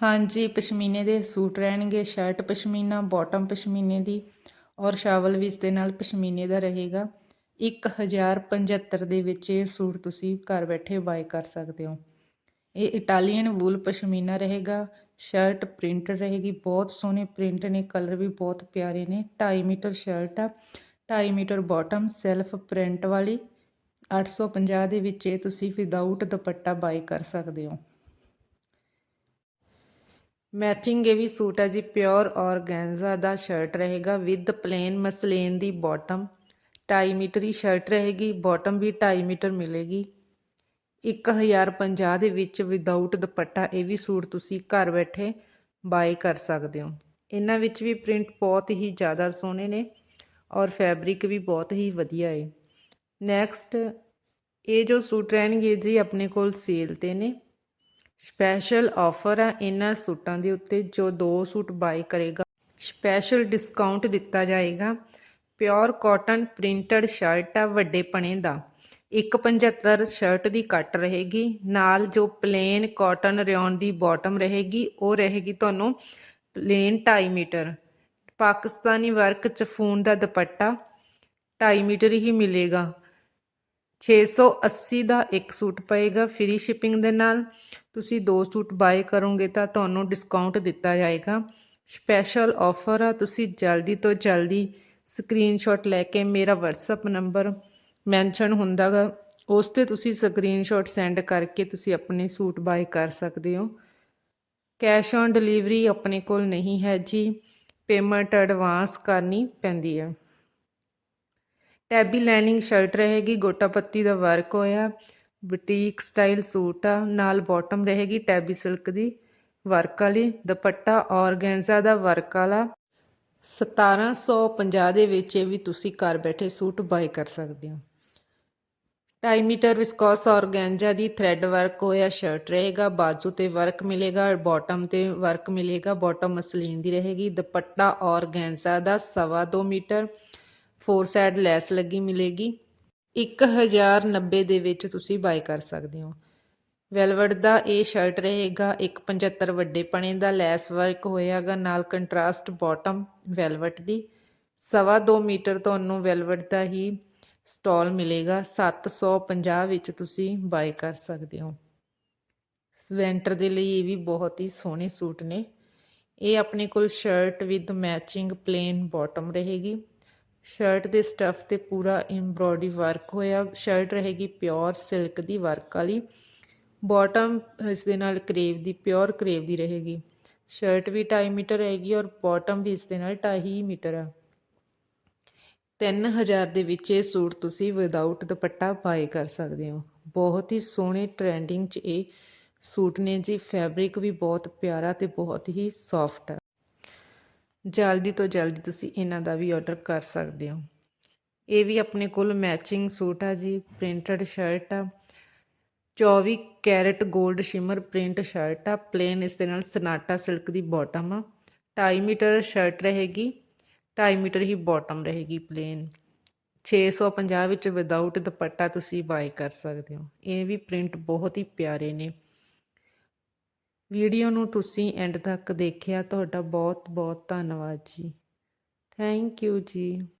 ਹਾਂਜੀ, ਪਸ਼ਮੀਨੇ ਦੇ ਸੂਟ ਰਹਿਣਗੇ ਸ਼ਰਟ ਪਸ਼ਮੀਨਾ ਬਾਟਮ ਪਸ਼ਮੀਨੇ ਦੀ ਔਰ ਸ਼ਾਵਲ ਵੀ ਇਸ ਦੇ ਨਾਲ ਪਸ਼ਮੀਨੇ ਦਾ ਰਹੇਗਾ। 1075 ਦੇ ਵਿੱਚ ਇਹ ਸੂਟ ਤੁਸੀਂ ਘਰ ਬੈਠੇ ਬਾਏ ਕਰ ਸਕਦੇ ਹੋ। ਇਹ ਇਟਾਲੀਅਨ ਵੂਲ ਪਸ਼ਮੀਨਾ ਰਹੇਗਾ ਸ਼ਰਟ ਪ੍ਰਿੰਟ ਰਹੇਗੀ, ਬਹੁਤ ਸੋਹਣੇ ਪ੍ਰਿੰਟ ਨੇ ਕਲਰ ਵੀ ਬਹੁਤ ਪਿਆਰੇ ਨੇ 2.5 ਮੀਟਰ ਸ਼ਰਟ ਆ 2.5 ਮੀਟਰ ਬਾਟਮ ਸੈਲਫ ਪ੍ਰਿੰਟ ਵਾਲੀ। 850 ਦੇ ਵਿੱਚ ਇਹ ਤੁਸੀਂ ਵਿਦਆਊਟ ਦੁਪੱਟਾ ਬਾਈ ਕਰ ਸਕਦੇ ਹੋ। ਮੈਚਿੰਗ ਇਹ ਵੀ ਸੂਟ ਹੈ ਜੀ ਪਿਓਰ ਔਰਗੈਂਜ਼ਾ ਦਾ ਸ਼ਰਟ ਰਹੇਗਾ ਵਿਦ ਪਲੇਨ ਮਸਲੀਨ ਦੀ ਬਾਟਮ 2.5 ਮੀਟਰ ਹੀ ਸ਼ਰਟ ਰਹੇਗੀ ਬਾਟਮ ਵੀ 2.5 ਮੀਟਰ ਮਿਲੇਗੀ। 1050 ਦੇ ਵਿੱਚ ਵਿਦਆਊਟ ਦੁਪੱਟਾ, ਇਹ ਵੀ ਸੂਟ ਤੁਸੀਂ ਘਰ ਬੈਠੇ ਬਾਏ ਕਰ ਸਕਦੇ ਹੋ। ਇਹਨਾਂ ਵਿੱਚ ਵੀ ਪ੍ਰਿੰਟ ਬਹੁਤ ਹੀ ਜ਼ਿਆਦਾ ਸੋਹਣੇ ਨੇ ਔਰ ਫੈਬਰਿਕ ਵੀ ਬਹੁਤ ਹੀ ਵਧੀਆ ਹੈ ਨੈਕਸਟ ਇਹ ਜੋ ਸੂਟ ਰਹਿਣਗੇ ਜੀ, ਆਪਣੇ ਕੋਲ ਸੇਲ ਤੇ ਨੇ। ਸਪੈਸ਼ਲ ਆਫਰ ਆ ਇਹਨਾਂ ਸੂਟਾਂ ਦੇ ਉੱਤੇ ਜੋ ਦੋ ਸੂਟ ਬਾਈ ਕਰੇਗਾ। ਸਪੈਸ਼ਲ ਡਿਸਕਾਊਂਟ ਦਿੱਤਾ ਜਾਏਗਾ। ਪਿਓਰ ਕਾਟਨ ਪ੍ਰਿੰਟਡ ਸ਼ਰਟ ਆ ਵੱਡੇ ਪਣੇ ਦਾ। 175 ਸ਼ਰਟ ਦੀ ਕੱਟ ਰਹੇਗੀ। ਨਾਲ ਜੋ ਪਲੇਨ ਕਾਟਨ ਰਿਓਨ ਦੀ ਬਾਟਮ ਰਹੇਗੀ, ਉਹ ਰਹੇਗੀ ਤੁਹਾਨੂੰ plain 2.5 metre. Pakistani work chiffon ਦਾ ਦੁਪੱਟਾ 2.5 ਮੀਟਰ ਹੀ ਮਿਲੇਗਾ। 680 ਦਾ ਇੱਕ ਸੂਟ ਪਏਗਾ ਫ੍ਰੀ ਸ਼ਿਪਿੰਗ ਦੇ ਨਾਲ। ਤੁਸੀਂ ਦੋ ਸੂਟ ਬਾਏ ਕਰੋਗੇ ਤਾਂ ਤੁਹਾਨੂੰ ਡਿਸਕਾਊਂਟ ਦਿੱਤਾ ਜਾਏਗਾ। ਸਪੈਸ਼ਲ ਆਫਰ ਆ, ਤੁਸੀਂ ਜਲਦੀ ਤੋਂ ਜਲਦੀ ਸਕਰੀਨਸ਼ਾਟ ਲੈ ਕੇ ਮੇਰਾ WhatsApp ਨੰਬਰ ਮੈਂਸ਼ਨ ਹੁੰਦਾਗਾ, ਉਸ ਤੇ ਤੁਸੀਂ ਸਕਰੀਨਸ਼ਾਟ ਸੈਂਡ ਕਰਕੇ ਤੁਸੀਂ ਆਪਣੇ ਸੂਟ ਬਾਏ ਕਰ ਸਕਦੇ ਹੋ। ਕੈਸ਼ ਔਨ ਡਿਲੀਵਰੀ ਆਪਣੇ ਕੋਲ ਨਹੀਂ ਹੈ ਜੀ ਪੇਮੈਂਟ ਐਡਵਾਂਸ ਕਰਨੀ ਪੈਂਦੀ ਹੈ ਟੈਬੀ ਲਾਈਨਿੰਗ ਸ਼ਰਟ ਰਹੇਗੀ, ਗੋਟਾ ਪੱਤੀ ਦਾ ਵਰਕ ਹੋਇਆ ਬੁਟੀਕ ਸਟਾਈਲ ਸੂਟ ਆ, ਨਾਲ ਬਾਟਮ ਰਹੇਗੀ ਟੈਬੀ ਸਿਲਕ ਦੀ ਵਰਕ ਵਾਲੀ, ਦੁਪੱਟਾ ਔਰਗੈਂਜ਼ਾ ਦਾ ਵਰਕ ਵਾਲਾ। 1750 ਦੇ ਵਿੱਚ ਇਹ ਵੀ ਤੁਸੀਂ ਘਰ ਬੈਠੇ ਸੂਟ ਬਾਈ ਕਰ ਸਕਦੇ ਹੋ। 2.5 ਮੀਟਰ ਵਿਸਕੋਸ ਔਰਗੈਂਜਾ ਦੀ ਥ੍ਰੈਡ ਵਰਕ ਹੋਇਆ ਸ਼ਰਟ ਰਹੇਗਾ, ਬਾਜੂ ਤੇ ਵਰਕ ਮਿਲੇਗਾ ਬਾਟਮ ਤੇ ਵਰਕ ਮਿਲੇਗਾ ਬਾਟਮ ਮਸਲੀਨ ਦੀ ਰਹੇਗੀ, ਦੁਪੱਟਾ ਔਰਗੈਂਜਾ ਦਾ 2.5 ਮੀਟਰ ਫੋਰ ਸਾਈਡ ਲੈਸ ਲੱਗੀ ਮਿਲੇਗੀ। 1090 ਦੇ ਵਿੱਚ ਤੁਸੀਂ ਬਾਈ ਕਰ ਸਕਦੇ ਹੋ। ਵੈਲਵਟ ਦਾ ਇਹ ਸ਼ਰਟ ਰਹੇਗਾ 175 ਵੱਡੇ ਪਣੇ ਦਾ ਲੈਸ ਵਰਕ ਹੋਇਆਗਾ, ਨਾਲ ਕੰਟਰਾਸਟ ਬਾਟਮ ਵੈਲਵਟ ਦੀ। 2.5 ਮੀਟਰ ਤੁਹਾਨੂੰ ਵੈਲਵਟ ਦਾ ਹੀ ਸਟਾਲ ਮਿਲੇਗਾ 750 ਵਿੱਚ ਤੁਸੀਂ ਬਾਈ ਕਰ ਸਕਦੇ ਹੋ। ਸਵੈਂਟਰ ਦੇ ਲਈ ਇਹ ਵੀ ਬਹੁਤ ਹੀ ਸੋਹਣੇ ਸੂਟ ਨੇ। ਇਹ ਆਪਣੇ ਕੋਲ shirt with matching plain bottom ਰਹੇਗੀ। ਸ਼ਰਟ ਦੇ ਸਟਫ ਤੇ ਪੂਰਾ ਐਮਬ੍ਰੋਇਡਰੀ ਵਰਕ ਹੋਇਆ। ਸ਼ਰਟ ਰਹੇਗੀ ਪਿਓਰ ਸਿਲਕ ਦੀ ਵਰਕ ਵਾਲੀ। ਬਾਟਮ ਇਸ ਦੇ ਨਾਲ ਕਰੇਵ ਦੀ ਪਿਓਰ ਕਰੇਵ ਦੀ ਰਹੇਗੀ। ਸ਼ਰਟ ਵੀ 2.5 ਮੀਟਰ ਰਹੇਗੀ ਔਰ ਬਾਟਮ ਵੀ ਇਸ ਦੇ ਨਾਲ 2.5 ਮੀਟਰ ਆ। 3000 ਦੇ ਵਿੱਚ ਇਹ ਸੂਟ ਤੁਸੀਂ ਵਿਦਆਊਟ ਦੁਪੱਟਾ ਬਾਏ ਕਰ ਸਕਦੇ ਹੋ। ਬਹੁਤ ਹੀ ਸੋਹਣੇ ਟ੍ਰੈਂਡਿੰਗ 'ਚ ਇਹ ਸੂਟ ਨੇ ਜੀ। ਫੈਬਰਿਕ ਵੀ ਬਹੁਤ ਪਿਆਰਾ ਤੇ ਬਹੁਤ ਹੀ ਸੌਫਟ ਆ। ਜਲਦੀ ਤੋਂ ਜਲਦੀ ਤੁਸੀਂ ਇਹਨਾਂ ਦਾ ਵੀ ਆਰਡਰ ਕਰ ਸਕਦੇ ਹੋ। ਇਹ ਵੀ ਆਪਣੇ ਕੋਲ ਮੈਚਿੰਗ ਸੂਟ ਆ ਜੀ ਪ੍ਰਿੰਟਡ ਸ਼ਰਟ ਆ 24 ਕੈਰਟ 골ਡ ਸ਼ਿਮਰ ਪ੍ਰਿੰਟ ਸ਼ਰਟ ਆ ਪਲੇਨ ਇਸ ਦੇ ਨਾਲ ਸਨਾਟਾ ਸਿਲਕ ਦੀ ਬਾਟਮ ਆ 2.5 ਮੀਟਰ ਸ਼ਰਟ ਰਹੇਗੀ 2.5 ਮੀਟਰ ਹੀ ਬਾਟਮ ਰਹੇਗੀ ਪਲੇਨ 650 ਵਿੱਚ ਵਿਦਆਊਟ ਦੁਪੱਟਾ ਤੁਸੀਂ ਬਾਈ ਕਰ ਸਕਦੇ ਹੋ। ਇਹ ਵੀ ਪ੍ਰਿੰਟ ਬਹੁਤ ਹੀ ਪਿਆਰੇ ਨੇ। ਵੀਡੀਓ ਨੂੰ ਤੁਸੀਂ ਐਂਡ ਤੱਕ ਦੇਖਿਆ ਤੁਹਾਡਾ ਬਹੁਤ ਬਹੁਤ ਧੰਨਵਾਦ ਜੀ। ਥੈਂਕ ਯੂ ਜੀ।